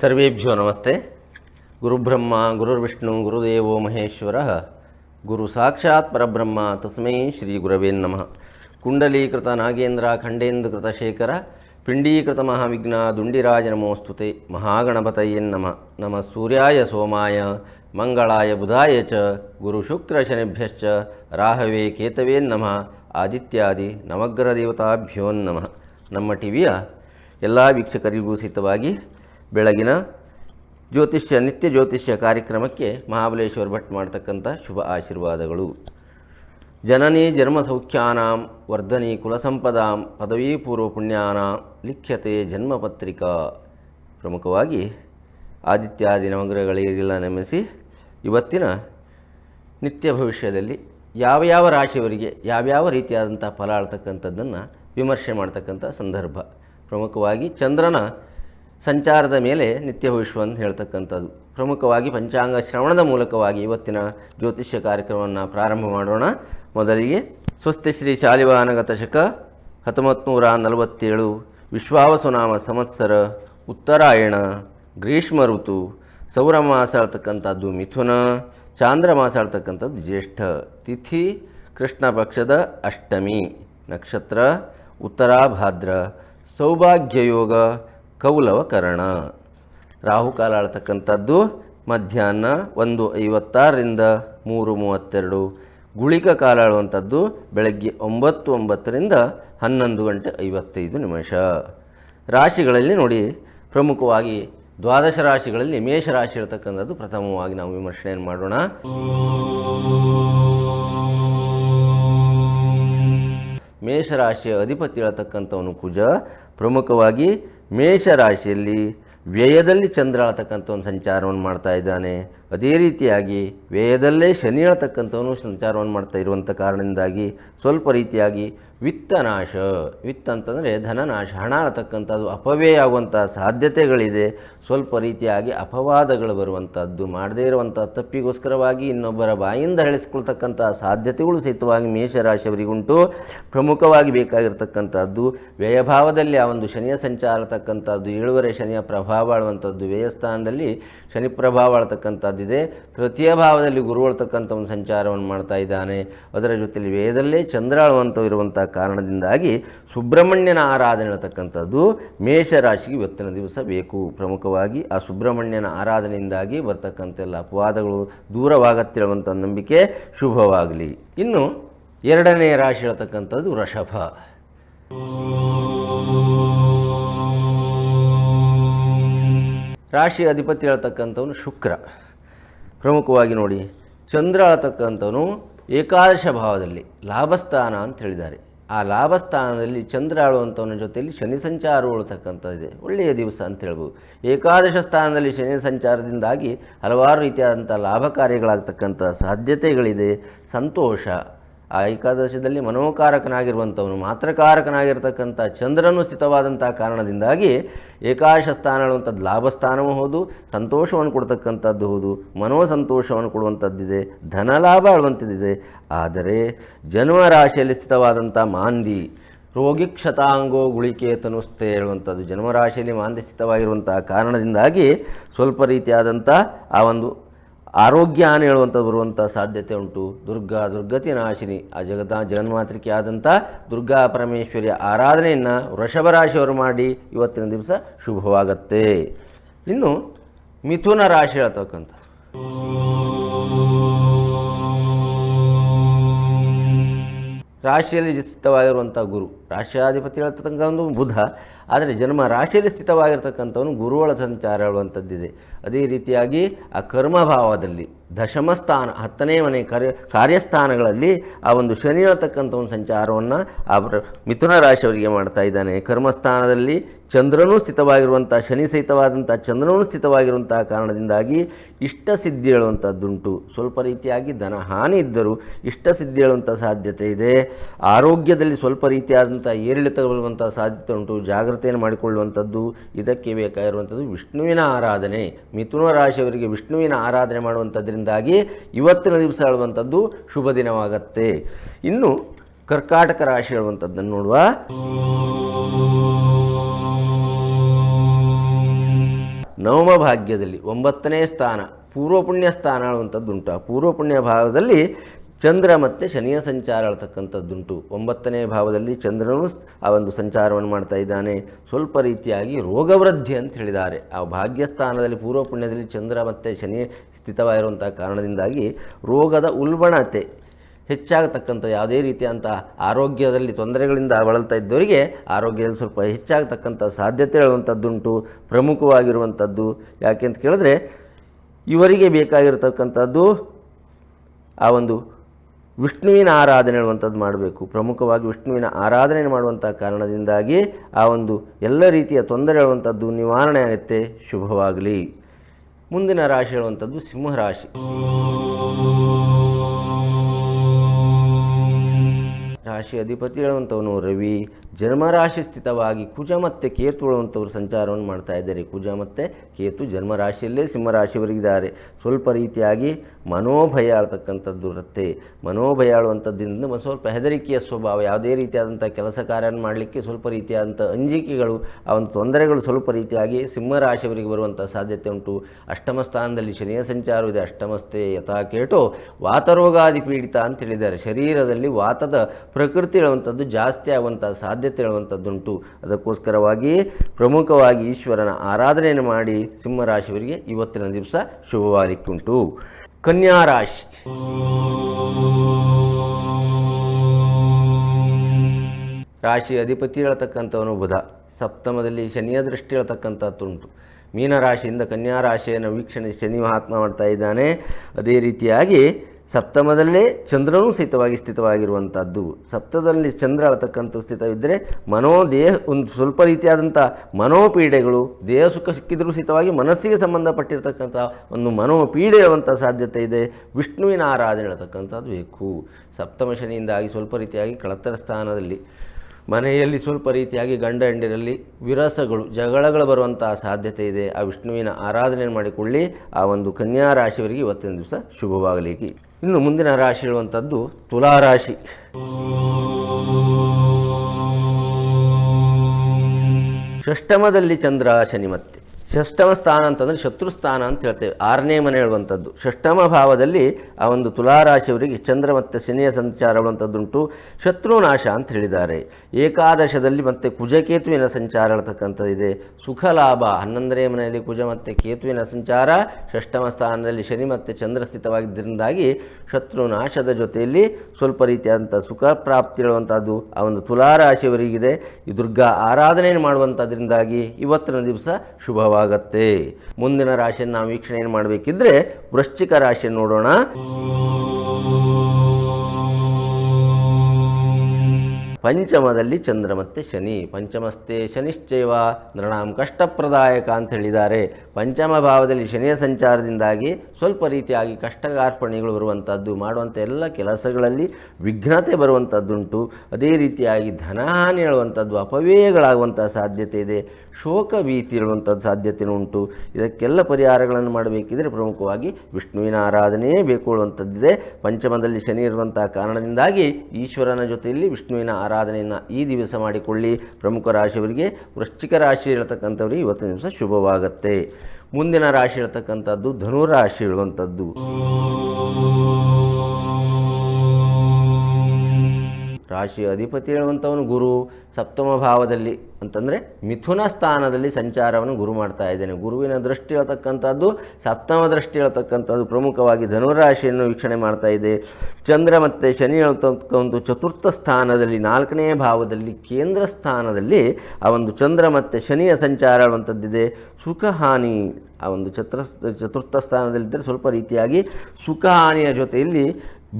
ಸರ್ವೇಭ್ಯೋ ನಮಸ್ತೆ. ಗುರುಬ್ರಹ್ಮ, ಗುರುರ್ವಿಷ್ಣು, ಗುರುದೇವೋ ಮಹೇಶ್ವರ, ಗುರು ಸಾಕ್ಷಾತ್ ಪರಬ್ರಹ್ಮ ತಸ್ಮೈ ಶ್ರೀ ಗುರವೇ ನಮಃ. ಕುಂಡಲೀಕೃತ ನಾಗೇಂದ್ರ, ಖಂಡೇಂದ್ರಕೃತ ಶೇಖರ, ಪಿಂಡೀಕೃತ ಮಹಾವಿಘ್ನ, ದುಂಡಿರಾಜ ನಮೋಸ್ತುತೆ. ಮಹಾಗಣಪತಯ್ಯನ್ ನಮಃ. ನಮ ಸೂರ್ಯಾಯ ಸೋಮಾಯ, ಮಂಗಳಾಯ ಬುಧಾಯ ಚ, ಗುರು ಶುಕ್ರ ಶನಿಭ್ಯಶ್ಚ, ರಾಹವೇ ಕೇತವೇ ನಮಃ, ಆದಿತ್ಯಾದಿ ನವಗ್ರಹ ದೇವತಾಭ್ಯೋ ನಮಃ. ನಮ್ಮ ಟಿವಿಯ ಎಲ್ಲ ವೀಕ್ಷಕರಿಗೂ ಸಹಿತವಾಗಿ ಬೆಳಗಿನ ಜ್ಯೋತಿಷ್ಯ, ನಿತ್ಯ ಜ್ಯೋತಿಷ್ಯ ಕಾರ್ಯಕ್ರಮಕ್ಕೆ ಮಹಾಬಲೇಶ್ವರ ಭಟ್ ಮಾಡ್ತಕ್ಕಂಥ ಶುಭ ಆಶೀರ್ವಾದಗಳು. ಜನನಿ ಜನ್ಮಸೌಖ್ಯಾಂ ವರ್ಧನಿ ಕುಲಸಂಪದಾಂ ಪದವೀ ಪೂರ್ವ ಪುಣ್ಯಾನಾಂ ಲಿಖ್ಯತೆ ಜನ್ಮಪತ್ರಿಕಾ ಪ್ರಮುಖವಾಗಿ ಆದಿತ್ಯಾದಿ ನವಗ್ರಹಗಳಿಗೆಲ್ಲ ನೆಮೆಸಿ ಇವತ್ತಿನ ನಿತ್ಯ ಭವಿಷ್ಯದಲ್ಲಿ ಯಾವ ಯಾವ ರಾಶಿಯವರಿಗೆ ಯಾವ್ಯಾವ ರೀತಿಯಾದಂಥ ಫಲ ಆಳ್ತಕ್ಕಂಥದ್ದನ್ನು ವಿಮರ್ಶೆ ಮಾಡ್ತಕ್ಕಂಥ ಸಂದರ್ಭ. ಪ್ರಮುಖವಾಗಿ ಚಂದ್ರನ ಸಂಚಾರದ ಮೇಲೆ ನಿತ್ಯ ಭವಿಷ್ಯವನ್ನು ಹೇಳ್ತಕ್ಕಂಥದ್ದು. ಪ್ರಮುಖವಾಗಿ ಪಂಚಾಂಗ ಶ್ರವಣದ ಮೂಲಕವಾಗಿ ಇವತ್ತಿನ ಜ್ಯೋತಿಷ್ಯ ಕಾರ್ಯಕ್ರಮವನ್ನು ಪ್ರಾರಂಭ ಮಾಡೋಣ. ಮೊದಲಿಗೆ ಸ್ವಸ್ತಿ ಶ್ರೀ ಶಾಲಿವಾನಗತ ಶಕ ಹತ್ತೊಂಬತ್ನೂರ ನಲವತ್ತೇಳು ವಿಶ್ವಾವಸುನಾಮ ಸಂವತ್ಸರ ಉತ್ತರಾಯಣ ಗ್ರೀಷ್ಮ ಋತು ಸೌರಮಾಸ ಆಳ್ತಕ್ಕಂಥದ್ದು ಮಿಥುನ ಚಾಂದ್ರಮಾಸ ಆಳ್ತಕ್ಕಂಥದ್ದು ಜ್ಯೇಷ್ಠ ತಿಥಿ ಕೃಷ್ಣ ಪಕ್ಷದ ಅಷ್ಟಮಿ ನಕ್ಷತ್ರ ಉತ್ತರಾಭಾದ್ರ ಸೌಭಾಗ್ಯಯೋಗ ಕೌಲವ ಕರಣ ರಾಹುಕಾಲ ಆಳ್ತಕ್ಕಂಥದ್ದು ಮಧ್ಯಾಹ್ನ ಒಂದು ಐವತ್ತಾರರಿಂದ ಮೂರು ಮೂವತ್ತೆರಡು. ಗುಳಿಕ ಕಾಲ ಆಳುವಂಥದ್ದು ಬೆಳಗ್ಗೆ ಒಂಬತ್ತು ಒಂಬತ್ತರಿಂದ ಹನ್ನೊಂದು ಗಂಟೆ ಐವತ್ತೈದು ನಿಮಿಷ. ರಾಶಿಗಳಲ್ಲಿ ನೋಡಿ, ಪ್ರಮುಖವಾಗಿ ದ್ವಾದಶ ರಾಶಿಗಳಲ್ಲಿ ಮೇಷ ರಾಶಿ ಇರತಕ್ಕಂಥದ್ದು ಪ್ರಥಮವಾಗಿ ನಾವು ವಿಮರ್ಶೆಯನ್ನು ಮಾಡೋಣ? ಮೇಷರಾಶಿಯ ಅಧಿಪತಿ ಹೇಳ್ತಕ್ಕಂಥವನು ಕುಜ ಪ್ರಮುಖವಾಗಿ ಮೇಷರಾಶಿಯಲ್ಲಿ ವ್ಯಯದಲ್ಲಿ ಚಂದ್ರ ಒಂದು ಸಂಚಾರವನ್ನು ಮಾಡ್ತಾ ಇದ್ದಾನೆ. ಅದೇ ರೀತಿಯಾಗಿ ವ್ಯಯದಲ್ಲೇ ಶನಿ ಹೇಳ್ತಕ್ಕಂಥವನು ಸಂಚಾರವನ್ನು ಮಾಡ್ತಾ ಇರುವಂಥ ಕಾರಣದಿಂದಾಗಿ ಸ್ವಲ್ಪ ರೀತಿಯಾಗಿ ವಿತ್ತನಾಶ. ವಿತ್ತ ಅಂತಂದರೆ ಧನನಾಶ. ಹಣ ಅನ್ನತಕ್ಕಂಥದ್ದು ಅಪವ್ಯಯ ಆಗುವಂಥ ಸಾಧ್ಯತೆಗಳಿದೆ. ಸ್ವಲ್ಪ ರೀತಿಯಾಗಿ ಅಪವಾದಗಳು ಬರುವಂಥದ್ದು ಮಾಡದೇ ಇರುವಂಥ ತಪ್ಪಿಗೋಸ್ಕರವಾಗಿ ಇನ್ನೊಬ್ಬರ ಬಾಯಿಂದ ಹೇಳಿಸ್ಕೊಳ್ತಕ್ಕಂಥ ಸಾಧ್ಯತೆಗಳು ಸಹಿತವಾಗಿ ಮೇಷರಾಶಿಯವರಿಗುಂಟು ಪ್ರಮುಖವಾಗಿ ಬೇಕಾಗಿರ್ತಕ್ಕಂಥದ್ದು. ವ್ಯಯಭಾವದಲ್ಲಿ ಆ ಒಂದು ಶನಿಯ ಸಂಚಾರ ತಕ್ಕಂಥದ್ದು ಏಳುವರೆ ಶನಿಯ ಪ್ರಭಾವ ಆಳುವಂಥದ್ದು ವ್ಯಯಸ್ಥಾನದಲ್ಲಿ ಶನಿ ಪ್ರಭಾವ ಆಳ್ತಕ್ಕಂಥದ್ದಿದೆ ತೃತೀಯ ಭಾವದಲ್ಲಿ ಗುರು ಆಳ್ತಕ್ಕಂಥ ಒಂದು ಸಂಚಾರವನ್ನು ಮಾಡ್ತಾ ಇದ್ದಾನೆ. ಅದರ ಜೊತೆಯಲ್ಲಿ ವ್ಯಯದಲ್ಲೇ ಚಂದ್ರ ಆಳುವಂಥ ಇರುವಂಥ ಕಾರಣದಿಂದಾಗಿ ಸುಬ್ರಹ್ಮಣ್ಯನ ಆರಾಧನೆ ಹೇಳ್ತಕ್ಕಂಥದ್ದು ಮೇಷರಾಶಿಗೆ ಇವತ್ತಿನ ದಿವಸ ಬೇಕು. ಪ್ರಮುಖವಾಗಿ ಆ ಸುಬ್ರಹ್ಮಣ್ಯನ ಆರಾಧನೆಯಿಂದಾಗಿ ಬರ್ತಕ್ಕಂಥ ಎಲ್ಲ ಅಪವಾದಗಳು ದೂರವಾಗತ್ತಿರುವಂಥ ನಂಬಿಕೆ ಶುಭವಾಗಲಿ. ಇನ್ನು ಎರಡನೇ ರಾಶಿ ಹೇಳ್ತಕ್ಕಂಥದ್ದು ವೃಷಭ. ರಾಶಿ ಅಧಿಪತಿ ಹೇಳ್ತಕ್ಕಂಥವನು ಶುಕ್ರ. ಪ್ರಮುಖವಾಗಿ ನೋಡಿ, ಚಂದ್ರ ಹೇಳ್ತಕ್ಕಂಥವನು ಏಕಾದಶ ಭಾವದಲ್ಲಿ ಲಾಭಸ್ಥಾನ ಅಂತ ಹೇಳಿದ್ದಾರೆ. ಆ ಲಾಭಸ್ಥಾನದಲ್ಲಿ ಚಂದ್ರ ಆಳುವಂಥವನ ಜೊತೆಯಲ್ಲಿ ಶನಿ ಸಂಚಾರ ಉಳ್ತಕ್ಕಂಥದ್ದಿದೆ. ಒಳ್ಳೆಯ ದಿವಸ ಅಂತ ಹೇಳ್ಬೋದು. ಏಕಾದಶ ಸ್ಥಾನದಲ್ಲಿ ಶನಿ ಸಂಚಾರದಿಂದಾಗಿ ಹಲವಾರು ರೀತಿಯಾದಂಥ ಲಾಭ ಕಾರ್ಯಗಳಾಗ್ತಕ್ಕಂಥ ಸಾಧ್ಯತೆಗಳಿದೆ. ಸಂತೋಷ ಆ ಏಕಾದಶದಲ್ಲಿ ಮನೋಕಾರಕನಾಗಿರುವಂಥವನು, ಮಾತ್ರಕಾರಕನಾಗಿರ್ತಕ್ಕಂಥ ಚಂದ್ರನು ಸ್ಥಿತವಾದಂಥ ಕಾರಣದಿಂದಾಗಿ ಏಕಾದಶ ಸ್ಥಾನ ಹೇಳುವಂಥದ್ದು ಲಾಭಸ್ಥಾನವೂ ಹೌದು, ಸಂತೋಷವನ್ನು ಕೊಡ್ತಕ್ಕಂಥದ್ದು ಹೌದು ಮನೋ ಸಂತೋಷವನ್ನು ಕೊಡುವಂಥದ್ದಿದೆ, ಧನಲಾಭ ಆಳುವಂಥದ್ದಿದೆ ಆದರೆ ಜನ್ಮ ರಾಶಿಯಲ್ಲಿ ಸ್ಥಿತವಾದಂಥ ಮಾಂದಿ ರೋಗಿ ಕ್ಷತಾಂಗೋ ಗುಳಿಕೆ ತನುಸ್ತೆ ಹೇಳುವಂಥದ್ದು ಜನ್ಮರಾಶಿಯಲ್ಲಿ ಮಾಂದಿ ಸ್ಥಿತವಾಗಿರುವಂಥ ಕಾರಣದಿಂದಾಗಿ ಸ್ವಲ್ಪ ರೀತಿಯಾದಂಥ ಆ ಒಂದು ಆರೋಗ್ಯ ಹಾನಿ ಹೇಳುವಂಥ ಬರುವಂಥ ಸಾಧ್ಯತೆ ಉಂಟು. ದುರ್ಗಾ, ದುರ್ಗತಿ ನಾಶಿನಿ. ಆ ಜಗದ ಜಗನ್ಮಾತೃಕೆ ಆದಂಥ ದುರ್ಗಾ ಪರಮೇಶ್ವರಿಯ ಆರಾಧನೆಯನ್ನು ವೃಷಭ ರಾಶಿಯವರು ಮಾಡಿ ಇವತ್ತಿನ ದಿವಸ ಶುಭವಾಗತ್ತೆ. ಇನ್ನು ಮಿಥುನ ರಾಶಿ ಹೇಳ್ತಕ್ಕಂಥದ್ದು. ರಾಶಿಯಲ್ಲಿ ಸ್ಥಿತವಾಗಿರುವಂಥ ಗುರು. ರಾಶಿಯಾಧಿಪತಿ ಒಂದು ಬುಧ, ಆದರೆ ಜನ್ಮ ರಾಶಿಯಲ್ಲಿ ಸ್ಥಿತವಾಗಿರ್ತಕ್ಕಂಥವನು ಗುರುಗಳ ಸಂಚಾರ ಹೇಳುವಂಥದ್ದಿದೆ. ಅದೇ ರೀತಿಯಾಗಿ ಆ ಕರ್ಮಭಾವದಲ್ಲಿ ದಶಮ ಸ್ಥಾನ ಹತ್ತನೇ ಮನೆ ಕಾರ್ಯ, ಕಾರ್ಯಸ್ಥಾನಗಳಲ್ಲಿ ಆ ಒಂದು ಶನಿ ಹೇಳ್ತಕ್ಕಂಥ ಒಂದು ಸಂಚಾರವನ್ನು ಆ ಮಿಥುನ ರಾಶಿಯವರಿಗೆ ಮಾಡ್ತಾ ಇದ್ದಾನೆ. ಕರ್ಮಸ್ಥಾನದಲ್ಲಿ ಚಂದ್ರನೂ ಸ್ಥಿತವಾಗಿರುವಂಥ, ಶನಿ ಸಹಿತವಾದಂಥ, ಚಂದ್ರನೂ ಸ್ಥಿತವಾಗಿರುವಂಥ ಕಾರಣದಿಂದಾಗಿ ಇಷ್ಟ ಸಿದ್ಧಿ ಹೇಳುವಂಥದ್ದುಂಟು. ಸ್ವಲ್ಪ ರೀತಿಯಾಗಿ ಧನ ಹಾನಿ ಇದ್ದರೂ ಇಷ್ಟ ಸಿದ್ಧಿ ಹೇಳುವಂಥ ಸಾಧ್ಯತೆ ಇದೆ. ಆರೋಗ್ಯದಲ್ಲಿ ಸ್ವಲ್ಪ ರೀತಿಯಾದಂಥ ಏರಿಳಿತ ಬರುವಂಥ ಸಾಧ್ಯತೆ ಉಂಟು. ಜಾಗ್ರತೆಯನ್ನು ಮಾಡಿಕೊಳ್ಳುವಂಥದ್ದು, ಇದಕ್ಕೆ ಬೇಕಾಗಿರುವಂಥದ್ದು ವಿಷ್ಣುವಿನ ಆರಾಧನೆ. ಮಿಥುನ ರಾಶಿಯವರಿಗೆ ವಿಷ್ಣುವಿನ ಆರಾಧನೆ ಮಾಡುವಂಥದ್ರಿಂದಾಗಿ ಇವತ್ತಿನ ದಿವಸ ಹೇಳುವಂಥದ್ದು ಶುಭ ದಿನವಾಗತ್ತೆ. ಇನ್ನು ಕರ್ಕಾಟಕ ರಾಶಿ ಹೇಳುವಂಥದ್ದನ್ನು ನೋಡುವ. ನವಮ ಭಾಗ್ಯದಲ್ಲಿ ಒಂಬತ್ತನೇ ಸ್ಥಾನ ಪೂರ್ವ ಪುಣ್ಯ ಸ್ಥಾನ ಹೇಳುವಂಥದ್ದುಂಟು. ಆ ಪೂರ್ವ ಪುಣ್ಯ ಭಾಗದಲ್ಲಿ ಚಂದ್ರ ಮತ್ತು ಶನಿಯ ಸಂಚಾರ ಹೇಳ್ತಕ್ಕಂಥದ್ದುಂಟು. ಒಂಬತ್ತನೇ ಭಾವದಲ್ಲಿ ಚಂದ್ರನು ಆ ಒಂದು ಸಂಚಾರವನ್ನು ಮಾಡ್ತಾ ಇದ್ದಾನೆ. ಸ್ವಲ್ಪ ರೀತಿಯಾಗಿ ರೋಗವೃದ್ಧಿ ಅಂತ ಹೇಳಿದ್ದಾರೆ. ಆ ಭಾಗ್ಯಸ್ಥಾನದಲ್ಲಿ ಪೂರ್ವ ಪುಣ್ಯದಲ್ಲಿ ಚಂದ್ರ ಮತ್ತು ಶನಿ ಸ್ಥಿತವಾಗಿರುವಂಥ ಕಾರಣದಿಂದಾಗಿ ರೋಗದ ಉಲ್ಬಣತೆ ಹೆಚ್ಚಾಗತಕ್ಕಂಥ ಯಾವುದೇ ರೀತಿಯಂಥ ಆರೋಗ್ಯದಲ್ಲಿ ತೊಂದರೆಗಳಿಂದ ಬಳಲ್ತಾ ಇದ್ದವರಿಗೆ ಆರೋಗ್ಯದಲ್ಲಿ ಸ್ವಲ್ಪ ಹೆಚ್ಚಾಗತಕ್ಕಂಥ ಸಾಧ್ಯತೆ ಹೇಳುವಂಥದ್ದುಂಟು ಪ್ರಮುಖವಾಗಿರುವಂಥದ್ದು. ಯಾಕೆ ಅಂತ ಕೇಳಿದ್ರೆ, ಇವರಿಗೆ ಬೇಕಾಗಿರತಕ್ಕಂಥದ್ದು ಆ ಒಂದು ವಿಷ್ಣುವಿನ ಆರಾಧನೆ ಹೇಳುವಂಥದ್ದು ಮಾಡಬೇಕು. ಪ್ರಮುಖವಾಗಿ ವಿಷ್ಣುವಿನ ಆರಾಧನೆ ಮಾಡುವಂಥ ಕಾರಣದಿಂದಾಗಿ ಆ ಒಂದು ಎಲ್ಲ ರೀತಿಯ ತೊಂದರೆ ಹೇಳುವಂಥದ್ದು ನಿವಾರಣೆ ಆಗುತ್ತೆ. ಶುಭವಾಗಲಿ. ಮುಂದಿನ ರಾಶಿ ಹೇಳುವಂಥದ್ದು ಸಿಂಹರಾಶಿ ರಾಶಿ ಅಧಿಪತಿ ಹೇಳುವಂಥವನು ರವಿ. ಜನ್ಮರಾಶಿ ಸ್ಥಿತವಾಗಿ ಕುಜ ಮತ್ತು ಕೇತು ಹೇಳುವಂಥವ್ರು ಸಂಚಾರವನ್ನು ಮಾಡ್ತಾ ಇದ್ದಾರೆ. ಕುಜ ಮತ್ತು ಕೇತು ಜನ್ಮರಾಶಿಯಲ್ಲೇ ಸಿಂಹರಾಶಿಯವರಿಗಿದ್ದಾರೆ ಸ್ವಲ್ಪ ರೀತಿಯಾಗಿ ಮನೋಭಯ ಆಳ್ತಕ್ಕಂಥದ್ದು ಇರುತ್ತೆ ಮನೋಭಯ ಆಳುವಂಥದ್ದಿಂದ ಸ್ವಲ್ಪ ಹೆದರಿಕೆಯ ಸ್ವಭಾವ, ಯಾವುದೇ ರೀತಿಯಾದಂಥ ಕೆಲಸ ಕಾರ್ಯವನ್ನು ಮಾಡಲಿಕ್ಕೆ ಸ್ವಲ್ಪ ರೀತಿಯಾದಂಥ ಅಂಜಿಕೆಗಳು ಆ ಒಂದು ತೊಂದರೆಗಳು ಸ್ವಲ್ಪ ರೀತಿಯಾಗಿ ಸಿಂಹರಾಶಿಯವರಿಗೆ ಬರುವಂಥ ಸಾಧ್ಯತೆ ಉಂಟು. ಅಷ್ಟಮ ಸ್ಥಾನದಲ್ಲಿ ಶನಿಯ ಸಂಚಾರವಿದೆ ಅಷ್ಟಮಸ್ಥೆ ಯಥಾ ಕೇಟೋ ವಾತರೋಗಾದಿ ಪೀಡಿತ ಅಂತ ಹೇಳಿದ್ದಾರೆ. ಶರೀರದಲ್ಲಿ ವಾತದ ಪ್ರಕೃತಿ ಹೇಳುವಂಥದ್ದು ಜಾಸ್ತಿ ಆಗುವಂಥ ಸಾಧ್ಯತೆ ಹೇಳುವಂಥದ್ದುಂಟು. ಅದಕ್ಕೋಸ್ಕರವಾಗಿ ಪ್ರಮುಖವಾಗಿ ಈಶ್ವರನ ಆರಾಧನೆಯನ್ನು ಮಾಡಿ ಸಿಂಹರಾಶಿಯವರಿಗೆ ಇವತ್ತಿನ ದಿವಸ ಶುಭವಾಗಲಿಕ್ಕುಂಟು ಕನ್ಯಾ ರಾಶಿ. ರಾಶಿ ಅಧಿಪತಿ ಹೇಳ್ತಕ್ಕಂಥವನು ಬುಧ. ಸಪ್ತಮದಲ್ಲಿ ಶನಿಯ ದೃಷ್ಟಿ ಹೇಳ್ತಕ್ಕಂಥದ್ದುಂಟು. ಮೀನರಾಶಿಯಿಂದ ಕನ್ಯಾ ರಾಶಿಯನ್ನು ವೀಕ್ಷಣೆ ಶನಿ ಮಹಾತ್ಮ ಮಾಡ್ತಾ ಇದ್ದಾನೆ. ಅದೇ ರೀತಿಯಾಗಿ ಸಪ್ತಮದಲ್ಲೇ ಚಂದ್ರನೂ ಸಹಿತವಾಗಿ ಸ್ಥಿತವಾಗಿರುವಂಥದ್ದು. ಸಪ್ತದಲ್ಲಿ ಚಂದ್ರ ಅಳತಕ್ಕಂಥ ಸ್ಥಿತವಿದ್ದರೆ ಮನೋ ದೇಹ ಒಂದು ಸ್ವಲ್ಪ ರೀತಿಯಾದಂಥ ಮನೋಪೀಡೆಗಳು, ದೇಹ ಸುಖ ಸಿಕ್ಕಿದ್ರೂ ಸಹಿತವಾಗಿ ಮನಸ್ಸಿಗೆ ಸಂಬಂಧಪಟ್ಟಿರ್ತಕ್ಕಂಥ ಒಂದು ಮನೋಪೀಡೆ ಇರುವಂಥ ಸಾಧ್ಯತೆ ಇದೆ. ವಿಷ್ಣುವಿನ ಆರಾಧನೆ ಹೇಳ್ತಕ್ಕಂಥದ್ದು ಬೇಕು. ಸಪ್ತಮ ಶನಿಯಿಂದಾಗಿ ಸ್ವಲ್ಪ ರೀತಿಯಾಗಿ ಕಳತ್ತರ ಸ್ಥಾನದಲ್ಲಿ, ಮನೆಯಲ್ಲಿ ಸ್ವಲ್ಪ ರೀತಿಯಾಗಿ ಗಂಡ ಹೆಂಡಿರಲ್ಲಿ ವಿರಸಗಳು, ಜಗಳಗಳು ಬರುವಂತಹ ಸಾಧ್ಯತೆ ಇದೆ. ಆ ವಿಷ್ಣುವಿನ ಆರಾಧನೆ ಮಾಡಿಕೊಳ್ಳಿ. ಆ ಒಂದು ಕನ್ಯಾ ರಾಶಿಯವರಿಗೆ ಇವತ್ತಿನ ದಿವಸ ಶುಭವಾಗಲಿಕ್ಕೆ ಇನ್ನು ಮುಂದಿನ ರಾಶಿ ಹೇಳುವಂಥದ್ದು ತುಲಾರಾಶಿ ಷಷ್ಟಮದಲ್ಲಿ ಚಂದ್ರ ಶನಿ ಮತ್ತೆ. ಷಷ್ಠಮ ಸ್ಥಾನ ಅಂತಂದರೆ ಶತ್ರು ಸ್ಥಾನ ಅಂತ ಹೇಳ್ತೇವೆ. ಆರನೇ ಮನೆ ಹೇಳುವಂಥದ್ದು. ಷಷ್ಠಮ ಭಾವದಲ್ಲಿ ಆ ಒಂದು ತುಲಾರಾಶಿಯವರಿಗೆ ಚಂದ್ರ ಮತ್ತು ಶನಿಯ ಸಂಚಾರ ಹೇಳುವಂಥದ್ದುಂಟು ಶತ್ರುನಾಶ ಅಂತ ಹೇಳಿದ್ದಾರೆ. ಏಕಾದಶದಲ್ಲಿ ಮತ್ತು ಕುಜಕೇತುವಿನ ಸಂಚಾರ ಹೇಳ್ತಕ್ಕಂಥದ್ದಿದೆ ಸುಖ, ಲಾಭ. ಹನ್ನೊಂದನೇ ಮನೆಯಲ್ಲಿ ಕುಜ ಮತ್ತು ಕೇತುವಿನ ಸಂಚಾರ. ಷಷ್ಠಮ ಸ್ಥಾನದಲ್ಲಿ ಶನಿ ಮತ್ತು ಚಂದ್ರ ಸ್ಥಿತವಾಗಿದ್ದರಿಂದಾಗಿ ಶತ್ರುನಾಶದ ಜೊತೆಯಲ್ಲಿ ಸ್ವಲ್ಪ ರೀತಿಯಾದಂಥ ಸುಖ ಪ್ರಾಪ್ತಿ ಹೇಳುವಂಥದ್ದು ಆ ಒಂದು ತುಲಾರಾಶಿಯವರಿಗಿದೆ. ಈ ದುರ್ಗಾ ಆರಾಧನೆ ಮಾಡುವಂಥದ್ರಿಂದಾಗಿ ಇವತ್ತಿನ ದಿವಸ ಶುಭವಾಗತ್ತೆ. ಮುಂದಿನ ರಾಶಿಯನ್ನು ನಾವು ಏನು ಮಾಡಬೇಕಿದ್ರೆ ವೃಶ್ಚಿಕ ರಾಶಿಯನ್ನು ನೋಡೋಣ. ಪಂಚಮದಲ್ಲಿ ಚಂದ್ರ ಮತ್ತು ಶನಿ. ಪಂಚಮಸ್ತೆ ಶನಿಶ್ಚೈವ ನೃಣಾಂ ಕಷ್ಟಪ್ರದಾಯಕ ಅಂತ ಹೇಳಿದ್ದಾರೆ. ಪಂಚಮ ಭಾವದಲ್ಲಿ ಶನಿಯ ಸಂಚಾರದಿಂದಾಗಿ ಸ್ವಲ್ಪ ರೀತಿಯಾಗಿ ಕಷ್ಟಗಾರ್ಪಣೆಗಳು ಬರುವಂಥದ್ದು ಮಾಡುವಂಥ ಎಲ್ಲ ಕೆಲಸಗಳಲ್ಲಿ ವಿಘ್ನತೆ ಬರುವಂಥದ್ದುಂಟು ಅದೇ ರೀತಿಯಾಗಿ ಧನಹಾನಿ ಹೇಳುವಂಥದ್ದು ಅಪವ್ಯಯಗಳಾಗುವಂಥ ಸಾಧ್ಯತೆ ಇದೆ. ಶೋಕ ಭೀತಿ ಹೇಳುವಂಥದ್ದು ಸಾಧ್ಯತೆ ಉಂಟು. ಇದಕ್ಕೆಲ್ಲ ಪರಿಹಾರಗಳನ್ನು ಮಾಡಬೇಕಿದ್ರೆ ಪ್ರಮುಖವಾಗಿ ವಿಷ್ಣುವಿನ ಆರಾಧನೆಯೇ ಬೇಕು ಹೇಳುವಂಥದ್ದಿದೆ ಪಂಚಮದಲ್ಲಿ ಶನಿ ಇರುವಂಥ ಕಾರಣದಿಂದಾಗಿ ಈಶ್ವರನ ಜೊತೆಯಲ್ಲಿ ವಿಷ್ಣುವಿನ ಆರಾಧನೆಯನ್ನು ಈ ದಿವಸ ಮಾಡಿಕೊಳ್ಳಿ. ಪ್ರಮುಖ ರಾಶಿಯವರಿಗೆ ವೃಶ್ಚಿಕ ರಾಶಿ ಹೇಳ್ತಕ್ಕಂಥವ್ರಿಗೆ ಇವತ್ತಿನ ದಿವಸ ಶುಭವಾಗತ್ತೆ. ಮುಂದಿನ ರಾಶಿ ಹೇಳ್ತಕ್ಕಂಥದ್ದು ಧನುರಾಶಿ ಹೇಳುವಂಥದ್ದು ರಾಶಿಯ ಅಧಿಪತಿ ಹೇಳುವಂಥವನು ಗುರು, ಸಪ್ತಮ ಭಾವದಲ್ಲಿ ಅಂತಂದರೆ ಮಿಥುನ ಸ್ಥಾನದಲ್ಲಿ ಸಂಚಾರವನ್ನು ಗುರು ಮಾಡ್ತಾ ಇದ್ದೇನೆ. ಗುರುವಿನ ದೃಷ್ಟಿ ಹೇಳ್ತಕ್ಕಂಥದ್ದು ಸಪ್ತಮ ದೃಷ್ಟಿ ಹೇಳ್ತಕ್ಕಂಥದ್ದು ಪ್ರಮುಖವಾಗಿ ಧನುರಾಶಿಯನ್ನು ವೀಕ್ಷಣೆ ಮಾಡ್ತಾ ಇದೆ. ಚಂದ್ರ ಮತ್ತು ಶನಿ ಒಂದು ಚತುರ್ಥ ಸ್ಥಾನದಲ್ಲಿ, ನಾಲ್ಕನೇ ಭಾವದಲ್ಲಿ, ಕೇಂದ್ರ ಸ್ಥಾನದಲ್ಲಿ ಆ ಒಂದು ಚಂದ್ರ ಮತ್ತು ಶನಿಯ ಸಂಚಾರ ಹೇಳುವಂಥದ್ದಿದೆ ಸುಖ ಹಾನಿ, ಆ ಒಂದು ಚತುರ್, ಚತುರ್ಥ ಸ್ಥಾನದಲ್ಲಿದ್ದರೆ ಸ್ವಲ್ಪ ರೀತಿಯಾಗಿ ಸುಖ ಹಾನಿಯ ಜೊತೆಯಲ್ಲಿ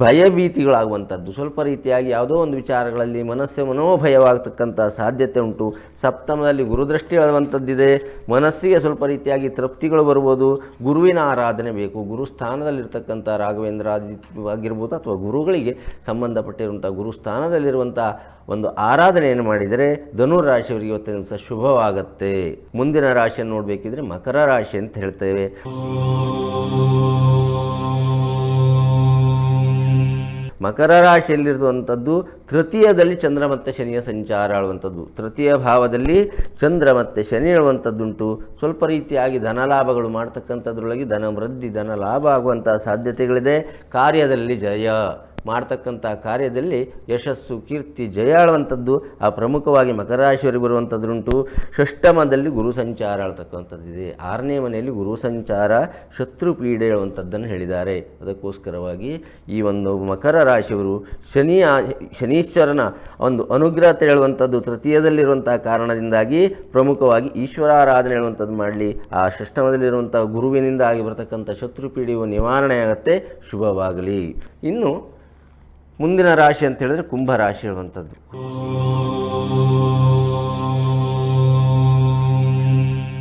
ಭಯಭೀತಿಗಳಾಗುವಂಥದ್ದು. ಸ್ವಲ್ಪ ರೀತಿಯಾಗಿ ಯಾವುದೋ ಒಂದು ವಿಚಾರಗಳಲ್ಲಿ ಮನಸ್ಸು ಮನೋಭಯವಾಗತಕ್ಕಂಥ ಸಾಧ್ಯತೆ ಉಂಟು. ಸಪ್ತಮದಲ್ಲಿ ಗುರುದೃಷ್ಟಿ ಹೇಳುವಂಥದ್ದಿದೆ. ಮನಸ್ಸಿಗೆ ಸ್ವಲ್ಪ ರೀತಿಯಾಗಿ ತೃಪ್ತಿಗಳು ಬರ್ಬೋದು ಗುರುವಿನ ಆರಾಧನೆ ಬೇಕು. ಗುರು ಸ್ಥಾನದಲ್ಲಿರ್ತಕ್ಕಂಥ ರಾಘವೇಂದ್ರ ಆಗಿರ್ಬೋದು ಅಥವಾ ಗುರುಗಳಿಗೆ ಸಂಬಂಧಪಟ್ಟಿರುವಂಥ ಗುರು ಸ್ಥಾನದಲ್ಲಿರುವಂಥ ಒಂದು ಆರಾಧನೆಯನ್ನು ಮಾಡಿದರೆ ಧನುರ್ ರಾಶಿಯವರಿಗೆ ಇವತ್ತಿನ ದಿವಸ ಶುಭವಾಗತ್ತೆ. ಮುಂದಿನ ರಾಶಿಯನ್ನು ನೋಡಬೇಕಿದ್ರೆ ಮಕರ ರಾಶಿ ಅಂತ ಹೇಳ್ತೇವೆ. ಮಕರ ರಾಶಿಯಲ್ಲಿರುವಂಥದ್ದು ತೃತೀಯದಲ್ಲಿ ಚಂದ್ರ ಮತ್ತು ಶನಿಯ ಸಂಚಾರ ಆಳುವಂಥದ್ದು. ತೃತೀಯ ಭಾವದಲ್ಲಿ ಚಂದ್ರ ಮತ್ತು ಶನಿ ಹೇಳುವಂಥದ್ದುಂಟು ಸ್ವಲ್ಪ ರೀತಿಯಾಗಿ ಧನಲಾಭಗಳು ಮಾಡ್ತಕ್ಕಂಥದ್ರೊಳಗೆ ಧನ ವೃದ್ಧಿ, ಧನ ಲಾಭ ಆಗುವಂಥ ಸಾಧ್ಯತೆಗಳಿದೆ. ಕಾರ್ಯದಲ್ಲಿ ಜಯ. ಮಾಡ್ತಕ್ಕಂಥ ಕಾರ್ಯದಲ್ಲಿ ಯಶಸ್ಸು, ಕೀರ್ತಿ ಜಯ ಆಳುವಂಥದ್ದು ಆ ಪ್ರಮುಖವಾಗಿ ಮಕರ ರಾಶಿಯವರಿಗೆ ಬರುವಂಥದ್ದುಂಟು. ಷಷ್ಟಮದಲ್ಲಿ ಗುರು ಸಂಚಾರ ಆಳ್ತಕ್ಕಂಥದ್ದಿದೆ ಆರನೇ ಮನೆಯಲ್ಲಿ ಗುರು ಸಂಚಾರ, ಶತ್ರು ಪೀಡೆ ಹೇಳುವಂಥದ್ದನ್ನು ಹೇಳಿದ್ದಾರೆ. ಅದಕ್ಕೋಸ್ಕರವಾಗಿ ಈ ಒಂದು ಮಕರ ರಾಶಿಯವರು ಶನಿ ಶನೀಶ್ವರನ ಒಂದು ಅನುಗ್ರಹತೆ ಹೇಳುವಂಥದ್ದು ತೃತೀಯದಲ್ಲಿರುವಂಥ ಕಾರಣದಿಂದಾಗಿ ಪ್ರಮುಖವಾಗಿ ಈಶ್ವರಾರಾಧನೆ ಹೇಳುವಂಥದ್ದು ಮಾಡಲಿ. ಆ ಷಷ್ಟಮದಲ್ಲಿರುವಂಥ ಗುರುವಿನಿಂದ ಆಗಿ ಬರತಕ್ಕಂಥ ಶತ್ರು ಪೀಡೆಯು ನಿವಾರಣೆ ಆಗುತ್ತೆ ಶುಭವಾಗಲಿ. ಇನ್ನು ಮುಂದಿನ ರಾಶಿ ಅಂತ ಹೇಳಿದ್ರೆ ಕುಂಭ ರಾಶಿ ಹೇಳುವಂಥದ್ದು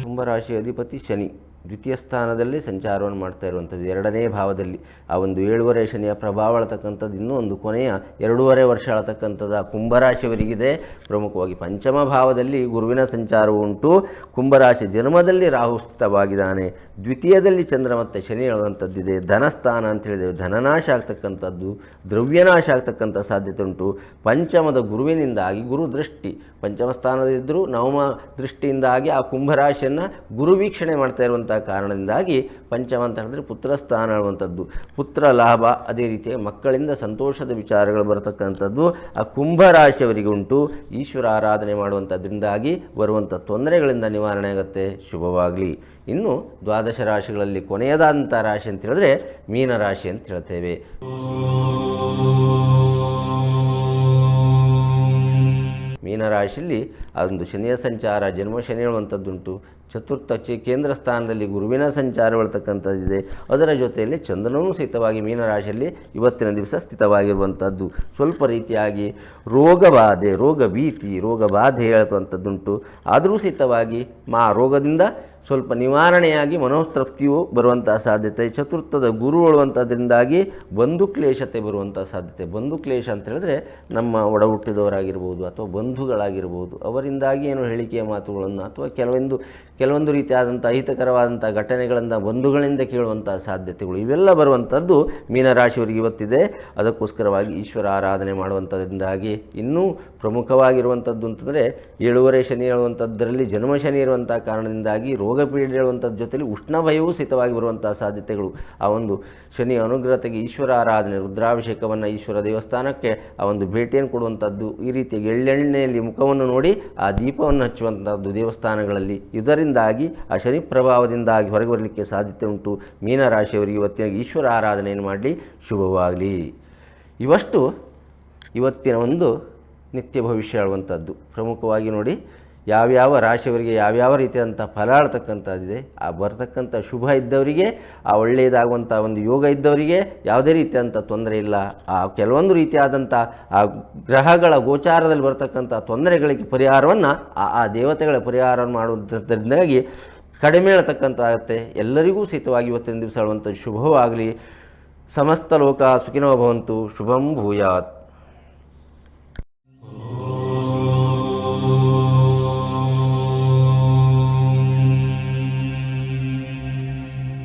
ಕುಂಭ ರಾಶಿ ಅಧಿಪತಿ ಶನಿ. ದ್ವಿತೀಯ ಸ್ಥಾನದಲ್ಲಿ ಸಂಚಾರವನ್ನು ಮಾಡ್ತಾ ಇರುವಂಥದ್ದು. ಎರಡನೇ ಭಾವದಲ್ಲಿ ಆ ಒಂದು ಏಳುವರೆ ಶನಿಯ ಪ್ರಭಾವ ಅಳತಕ್ಕಂಥದ್ದು, ಇನ್ನೂ ಒಂದು ಕೊನೆಯ ಎರಡೂವರೆ ವರ್ಷ ಅಳತಕ್ಕಂಥದ್ದು ಆ ಕುಂಭರಾಶಿಯವರಿಗಿದೆ. ಪ್ರಮುಖವಾಗಿ ಪಂಚಮ ಭಾವದಲ್ಲಿ ಗುರುವಿನ ಸಂಚಾರವು ಉಂಟು. ಕುಂಭರಾಶಿ ಜನ್ಮದಲ್ಲಿ ರಾಹು ಸ್ಥಿತವಾಗಿದ್ದಾನೆ. ದ್ವಿತೀಯದಲ್ಲಿ ಚಂದ್ರ ಮತ್ತು ಶನಿ ಹೇಳುವಂಥದ್ದಿದೆ ಧನಸ್ಥಾನ ಅಂತ ಹೇಳಿದೆ ಧನನಾಶ ಆಗ್ತಕ್ಕಂಥದ್ದು, ದ್ರವ್ಯನಾಶ ಆಗ್ತಕ್ಕಂಥ ಸಾಧ್ಯತೆ ಉಂಟು. ಪಂಚಮದ ಗುರುವಿನಿಂದಾಗಿ ಗುರು ದೃಷ್ಟಿ. ಪಂಚಮ ಸ್ಥಾನದಿದ್ದರೂ ನವಮ ದೃಷ್ಟಿಯಿಂದಾಗಿ ಆ ಕುಂಭರಾಶಿಯನ್ನು ಗುರು ವೀಕ್ಷಣೆ ಮಾಡ್ತಾ ಇರುವಂಥ ಕಾರಣದಿಂದಾಗಿ ಪಂಚಮ ಅಂತ ಹೇಳಿದ್ರೆ ಪುತ್ರ ಸ್ಥಾನ ಹೇಳುವಂಥದ್ದು ಪುತ್ರ ಲಾಭ, ಅದೇ ರೀತಿ ಮಕ್ಕಳಿಂದ ಸಂತೋಷದ ವಿಚಾರಗಳು ಬರತಕ್ಕಂಥದ್ದು ಆ ಕುಂಭರಾಶಿಯವರಿಗೆ ಉಂಟು. ಈಶ್ವರ ಆರಾಧನೆ ಮಾಡುವಂಥದ್ರಿಂದಾಗಿ ಬರುವಂಥ ತೊಂದರೆಗಳಿಂದ ನಿವಾರಣೆ ಆಗುತ್ತೆ, ಶುಭವಾಗಲಿ. ಇನ್ನು ದ್ವಾದಶ ರಾಶಿಗಳಲ್ಲಿ ಕೊನೆಯದಾದಂಥ ರಾಶಿ ಅಂತ ಹೇಳಿದ್ರೆ ಮೀನರಾಶಿ ಅಂತ ಹೇಳ್ತೇವೆ. ಮೀನರಾಶಿಯಲ್ಲಿ ರಾಶಿಯಲ್ಲಿ ಒಂದು ಶನಿಯ ಸಂಚಾರ, ಜನ್ಮ ಶನಿ ಹೇಳುವಂಥದ್ದುಂಟು. ಚತುರ್ಥ ಕೇಂದ್ರ ಸ್ಥಾನದಲ್ಲಿ ಗುರುವಿನ ಸಂಚಾರ ಹೇಳ್ತಕ್ಕಂಥದ್ದಿದೆ. ಅದರ ಜೊತೆಯಲ್ಲಿ ಚಂದ್ರನೂ ಸಹಿತವಾಗಿ ಮೀನರಾಶಿಯಲ್ಲಿ ಇವತ್ತಿನ ದಿವಸ ಸ್ಥಿತವಾಗಿರುವಂಥದ್ದು. ಸ್ವಲ್ಪ ರೀತಿಯಾಗಿ ರೋಗಬಾಧೆ ರೋಗ ಭೀತಿ ರೋಗ ಬಾಧೆ ಹೇಳುವಂಥದ್ದುಂಟು ಆದರೂ ಸಹಿತವಾಗಿ ಮಾ ರೋಗದಿಂದ ಸ್ವಲ್ಪ ನಿವಾರಣೆಯಾಗಿ ಮನೋಸ್ತೃಪ್ತಿಯು ಬರುವಂಥ ಸಾಧ್ಯತೆ, ಚತುರ್ಥದ ಗುರು ಉಳುವಂಥದ್ರಿಂದಾಗಿ ಬಂಧು ಕ್ಲೇಶತೆ ಬರುವಂಥ ಸಾಧ್ಯತೆ. ಬಂಧು ಕ್ಲೇಶ ಅಂತ ಹೇಳಿದ್ರೆ ನಮ್ಮ ಒಡ ಹುಟ್ಟಿದವರಾಗಿರ್ಬೋದು ಅಥವಾ ಬಂಧುಗಳಾಗಿರ್ಬೋದು, ಅವರಿಂದಾಗಿ ಏನು ಹೇಳಿಕೆಯ ಮಾತುಗಳನ್ನು ಅಥವಾ ಕೆಲವೊಂದು ಕೆಲವೊಂದು ರೀತಿಯಾದಂಥ ಅಹಿತಕರವಾದಂಥ ಘಟನೆಗಳನ್ನು ಬಂಧುಗಳಿಂದ ಕೇಳುವಂಥ ಸಾಧ್ಯತೆಗಳು ಇವೆಲ್ಲ ಬರುವಂಥದ್ದು ಮೀನರಾಶಿಯವರಿಗೆ ಇವತ್ತಿದೆ. ಅದಕ್ಕೋಸ್ಕರವಾಗಿ ಈಶ್ವರ ಆರಾಧನೆ ಮಾಡುವಂಥದ್ರಿಂದಾಗಿ ಇನ್ನೂ ಪ್ರಮುಖವಾಗಿರುವಂಥದ್ದು ಅಂತಂದರೆ ಏಳುವರೆ ಶನಿ ಹೇಳುವಂಥದ್ದರಲ್ಲಿ ಜನ್ಮ ಶನಿ ಇರುವಂಥ ಕಾರಣದಿಂದಾಗಿ ರೋಗ ಪೀಡೆ ಹೇಳುವಂಥದ್ದು ಜೊತೆಯಲ್ಲಿ ಉಷ್ಣ ಭಯವು ಸಹಿತವಾಗಿ ಬರುವಂಥ ಸಾಧ್ಯತೆಗಳು. ಆ ಒಂದು ಶನಿ ಅನುಗ್ರಹತೆಗೆ ಈಶ್ವರ ಆರಾಧನೆ, ರುದ್ರಾಭಿಷೇಕವನ್ನು ಈಶ್ವರ ದೇವಸ್ಥಾನಕ್ಕೆ ಆ ಒಂದು ಭೇಟಿಯನ್ನು ಕೊಡುವಂಥದ್ದು ಈ ರೀತಿಯಾಗಿ ಎಳ್ಳೆಣ್ಣೆಯಲ್ಲಿ ಮುಖವನ್ನು ನೋಡಿ ಆ ದೀಪವನ್ನು ಹಚ್ಚುವಂಥದ್ದು ದೇವಸ್ಥಾನಗಳಲ್ಲಿ. ಇದರಿಂದಾಗಿ ಆ ಶನಿ ಪ್ರಭಾವದಿಂದಾಗಿ ಹೊರಗೆ ಬರಲಿಕ್ಕೆ ಸಾಧ್ಯತೆ ಉಂಟು. ಮೀನರಾಶಿಯವರಿಗೆ ಇವತ್ತಿನ ಈಶ್ವರ ಆರಾಧನೆಯನ್ನು ಮಾಡಲಿ? ಶುಭವಾಗಲಿ. ಇವಷ್ಟು ಇವತ್ತಿನ ಒಂದು ನಿತ್ಯ ಭವಿಷ್ಯ ಹೇಳುವಂಥದ್ದು. ಪ್ರಮುಖವಾಗಿ ನೋಡಿ ಯಾವ್ಯಾವ ರಾಶಿಯವರಿಗೆ ಯಾವ್ಯಾವ ರೀತಿಯಾದಂಥ ಫಲ ಆಡ್ತಕ್ಕಂಥದ್ದಿದೆ ಆ ಬರ್ತಕ್ಕಂಥ ಶುಭ ಇದ್ದವರಿಗೆ, ಆ ಒಳ್ಳೆಯದಾಗುವಂಥ ಒಂದು ಯೋಗ ಇದ್ದವರಿಗೆ ಯಾವುದೇ ರೀತಿಯಾದಂಥ ತೊಂದರೆ ಇಲ್ಲ. ಆ ಕೆಲವೊಂದು ರೀತಿಯಾದಂಥ, ಆ ಗ್ರಹಗಳ ಗೋಚಾರದಲ್ಲಿ ಬರ್ತಕ್ಕಂಥ ತೊಂದರೆಗಳಿಗೆ ಪರಿಹಾರವನ್ನು, ಆ ಆ ದೇವತೆಗಳ ಪರಿಹಾರವನ್ನು ಮಾಡುವುದರಿಂದಾಗಿ ಕಡಿಮೆ ಹೇಳ್ತಕ್ಕಂತಾಗುತ್ತೆ ಎಲ್ಲರಿಗೂ ಸಹಿತವಾಗಿ ಇವತ್ತಿನ ದಿವಸ ಹೇಳುವಂಥ ಶುಭವಾಗಲಿ. ಸಮಸ್ತ ಲೋಕ ಸುಖಿನೋ ಭವಂತು. ಶುಭಂ ಭೂಯಾತ್.